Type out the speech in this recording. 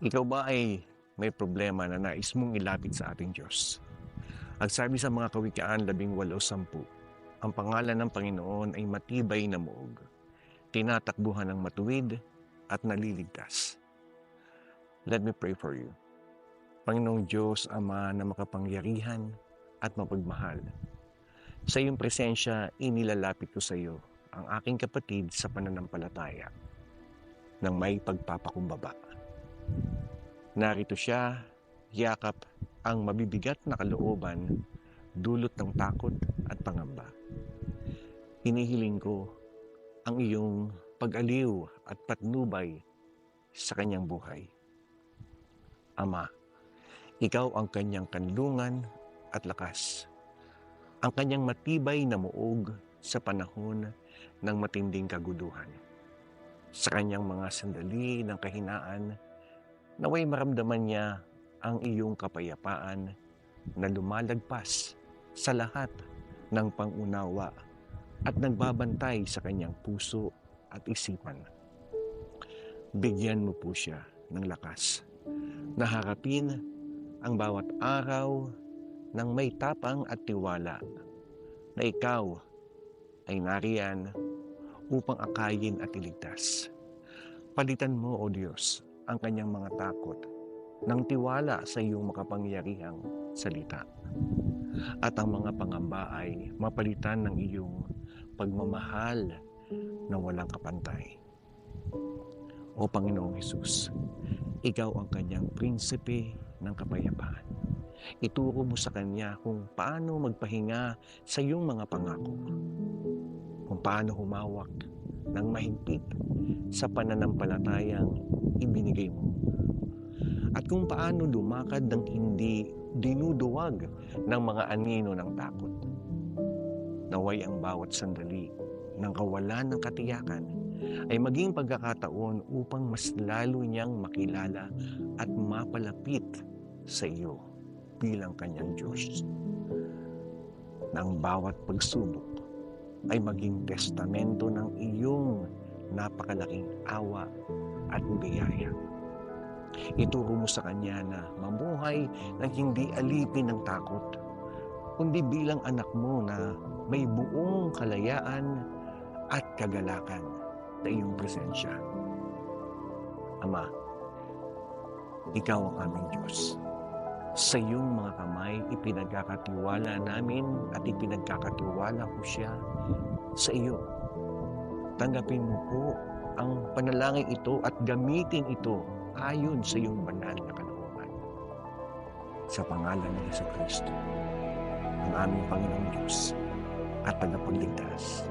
Ikaw ba ay may problema na nais mong ilapit sa ating Diyos? Ang sabi sa mga kawikaan labing walo sampu, ang pangalan ng Panginoon ay matibay na muog, tinatakbuhan ng matuwid at naliligtas. Let me pray for you. Panginoong Diyos, Ama na makapangyarihan at mapagmahal. Sa iyong presensya, inilalapit ko sa iyo ang aking kapatid sa pananampalataya ng may pagpapakumbaba. Narito siya, yakap ang mabibigat na kalooban, dulot ng takot at pangamba. Hinihiling ko ang iyong pag-aliw at patnubay sa kanyang buhay. Ama, ikaw ang kanyang kanlungan at lakas. Ang kanyang matibay na muog sa panahon ng matinding kaguluhan. Sa kanyang mga sandali ng kahinaan, naway maramdaman niya ang iyong kapayapaan na lumalagpas sa lahat ng pangunawa at nagbabantay sa kanyang puso at isipan. Bigyan mo po siya ng lakas na harapin ang bawat araw ng may tapang at tiwala na ikaw ay nariyan upang akayin at iligtas. Palitan mo, O Diyos, ang kanyang mga takot ng tiwala sa iyong makapangyarihang salita. At ang mga pangamba ay mapalitan ng iyong pagmamahal na walang kapantay. O Panginoong Hesus, ikaw ang kanyang prinsipe ng kapayapaan. Ituro mo sa kanya kung paano magpahinga sa iyong mga pangako. Kung paano humawak ng mahigpit sa pananampalatayang ibinigay mo. At kung paano lumakad ng hindi dinuduwag ng mga anino ng takot. Naway ang bawat sandali ng kawalan ng katiyakan ay maging pagkakataon upang mas lalo niyang makilala at mapalapit sa iyo bilang kanyang Diyos. Nang bawat pagsubok ay maging testamento ng iyong napakalaking awa at biyaya. Ituro mo sa kanya na mamuhay ng hindi alipin ng takot, kundi bilang anak mo na may buong kalayaan at kagalakan sa iyong presensya. Ama, ikaw ang aming Diyos. Sa iyong mga kamay, ipinagkakatiwala namin at ipinagkakatiwala ko siya sa iyo. Tanggapin mo po ang panalangin ito at gamitin ito ayon sa iyong banal na kalooban. Sa pangalan ni Yeso Kristo, ang aming Panginoong Diyos at tagapagligtas.